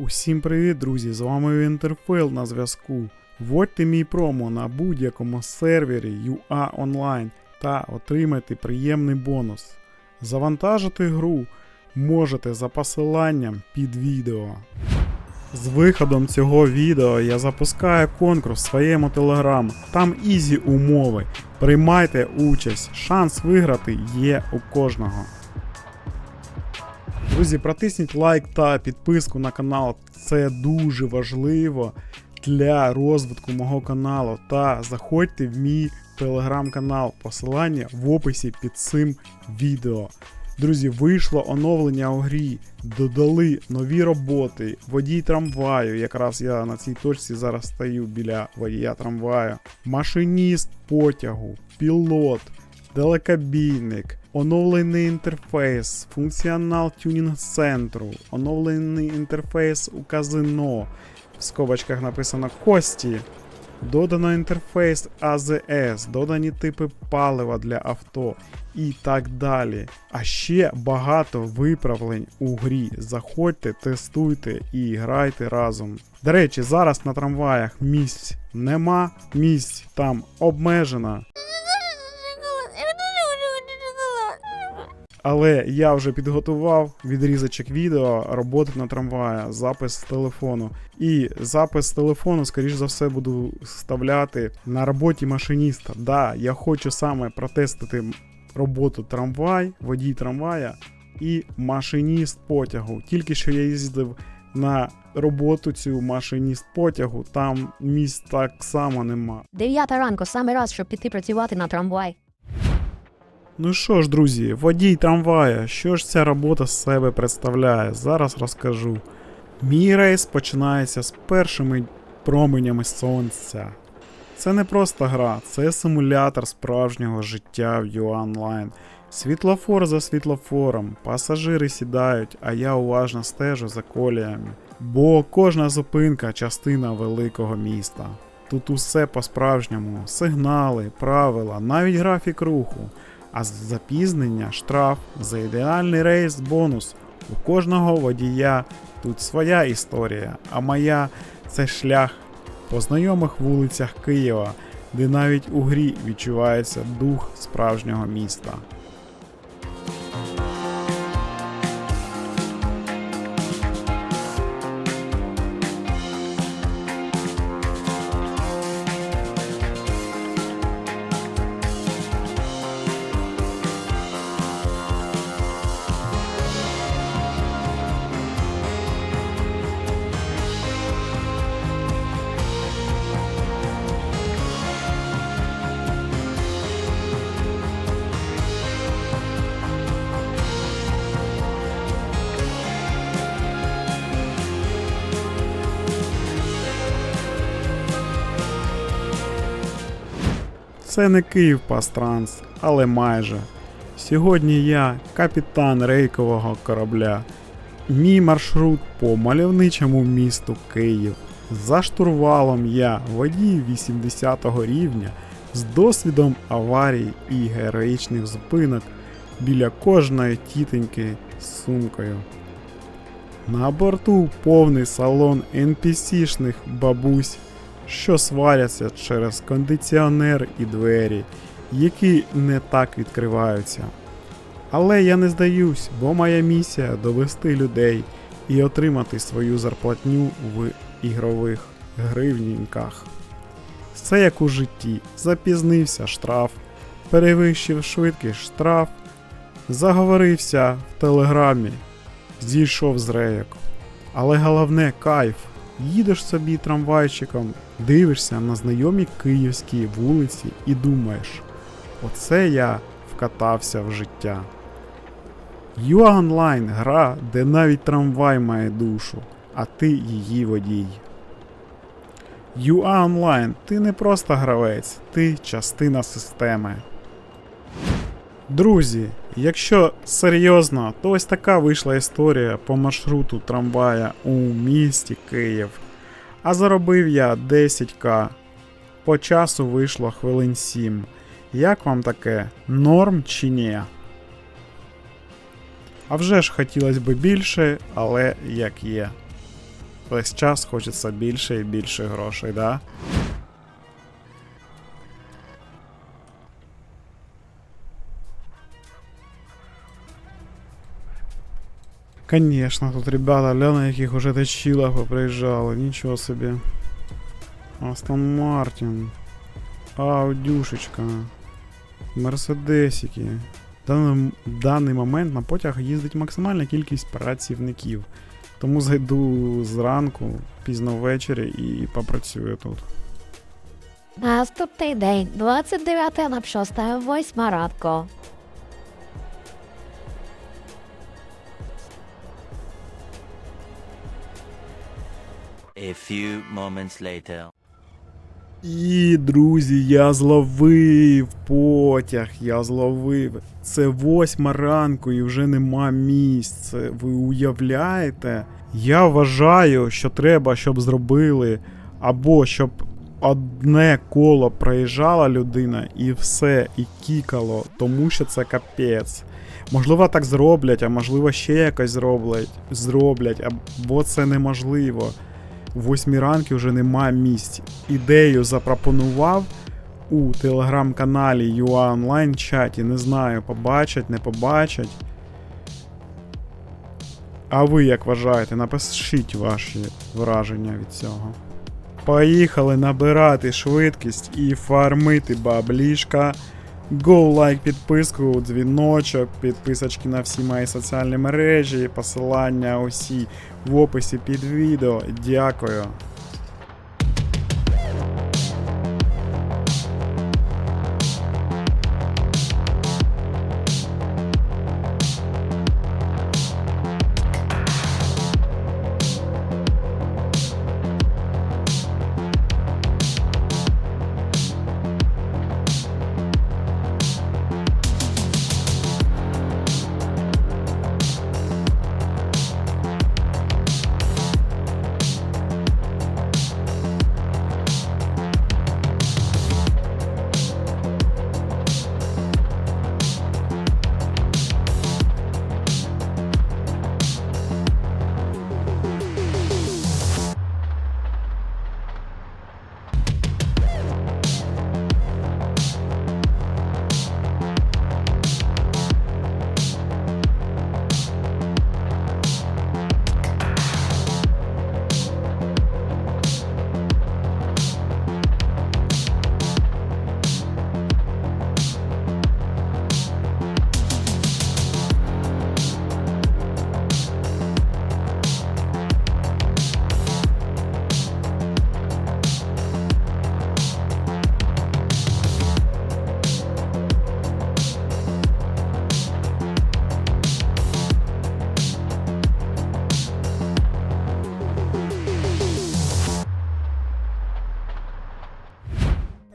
Усім привіт, друзі! З вами Інтерфейл на зв'язку. Вводьте мій промо на будь-якому сервері UA Online та отримайте приємний бонус. Завантажити гру можете за посиланням під відео. З виходом цього відео я запускаю конкурс в своєму телеграм. Там ізі умови. Приймайте участь, шанс виграти є у кожного. Друзі, протисніть лайк та підписку на канал. Це дуже важливо для розвитку мого каналу. Та заходьте в мій телеграм-канал. Посилання в описі під цим відео. Друзі, вийшло оновлення у грі, додали нові роботи, водій трамваю. Якраз я на цій точці зараз стою біля водія трамваю, машиніст потягу, пілот, телекабійник, оновлений інтерфейс, функціонал тюнінг центру, оновлений інтерфейс у казино. В скобочках написано Кості. Додано інтерфейс AZS, додані типи палива для авто і так далі. А ще багато виправлень у грі. Заходьте, тестуйте і грайте разом. До речі, зараз на трамваях місць нема, місць там обмежено. Але я вже підготував відрізочок відео роботи на трамвая, запис з телефону. І запис з телефону, скоріш за все, буду вставляти на роботі машиніста. Да, я хочу саме протестити роботу трамвай, водій трамвая і машиніст потягу. Тільки що я їздив на роботу цю машиніст потягу, там місць так само нема. Дев'ята ранку саме раз, щоб піти працювати на трамвай. Ну що ж, друзі, водій трамвая, що ж ця робота з себе представляє? Зараз розкажу. Мій рейс починається з першими променями сонця. Це не просто гра, це симулятор справжнього життя в Online. Світлофор за світлофором, пасажири сідають, а я уважно стежу за коліями. Бо кожна зупинка частина великого міста. Тут усе по-справжньому: сигнали, правила, навіть графік руху. А з запізнення штраф за ідеальний рейс бонус. У кожного водія тут своя історія, а моя це шлях по знайомих вулицях Києва, де навіть у грі відчувається дух справжнього міста. Це не Київ Пастранс, але майже. Сьогодні я капітан рейкового корабля. Мій маршрут по мальовничому місту Київ. За штурвалом я водій 80-го рівня з досвідом аварій і героїчних зупинок біля кожної тітеньки з сумкою. На борту повний салон NPC-шних бабусь що сваряться через кондиціонер і двері, які не так відкриваються. Але я не здаюсь, бо моя місія довести людей і отримати свою зарплатню в ігрових гривнінках. Все як у житті, запізнився штраф, перевищив швидкість штраф, заговорився в телеграмі, зійшов з рейок. Але головне кайф. Їдеш собі трамвайчиком, дивишся на знайомі київські вулиці і думаєш, оце я вкатався в життя. Online гра, де навіть трамвай має душу, а ти її водій. UA Online ти не просто гравець, ти частина системи. Друзі, якщо серйозно, то ось така вийшла історія по маршруту трамвая у місті Київ. А заробив я 10к. По часу вийшло хвилин 7. Як вам таке? Норм чи ні? А вже ж хотілося б більше, але як є. Весь час хочеться більше і більше грошей, да? Конечно, тут ребята, гляна, яких уже точила поприїжджали, нічого собі. Астон Мартін. Аудюшечка. Мерседесики. В даний момент на потяг їздить максимальна кількість працівників. Тому зайду зранку, пізно ввечері і попрацюю тут. Наступний день, 29 на 6, 8 ранку. A few moments later. І, друзі, я зловив потяг, я зловив. Це восьма ранку і вже нема місць. Ви уявляєте? Я вважаю, що треба, щоб зробили, або щоб одне коло проїжджала людина і все, і кікало, тому що це капець. Можливо, так зроблять, а можливо ще якось зроблять, зроблять, або це неможливо. В восьмій ранки вже немає місць. Ідею запропонував у телеграм-каналі UA Online чаті. Не знаю, побачать, не побачать. А ви як вважаєте? Напишіть ваші враження від цього. Поїхали набирати швидкість і фармити баблішка. Go лайк, підписку, дзвіночок, підписочки на всі мої соціальні мережі, посилання усі в описі під відео. Дякую.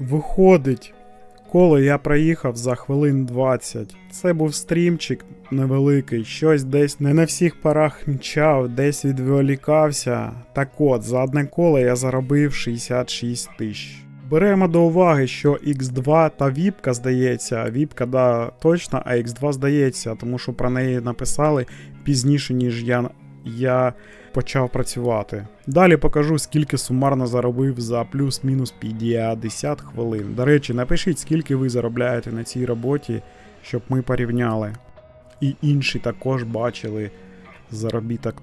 Виходить, коло я проїхав за хвилин 20. Це був стрімчик невеликий, щось десь не на всіх парах мчав, десь відволікався. Так от, за одне коло я заробив 66 тисяч. Беремо до уваги, що X2 та Віпка здається, Віпка да точно, а X2 здається, тому що про неї написали пізніше, ніж я, я почав працювати. Далі покажу, скільки сумарно заробив за плюс-мінус 50 хвилин. До речі, напишіть, скільки ви заробляєте на цій роботі, щоб ми порівняли. І інші також бачили заробіток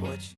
What you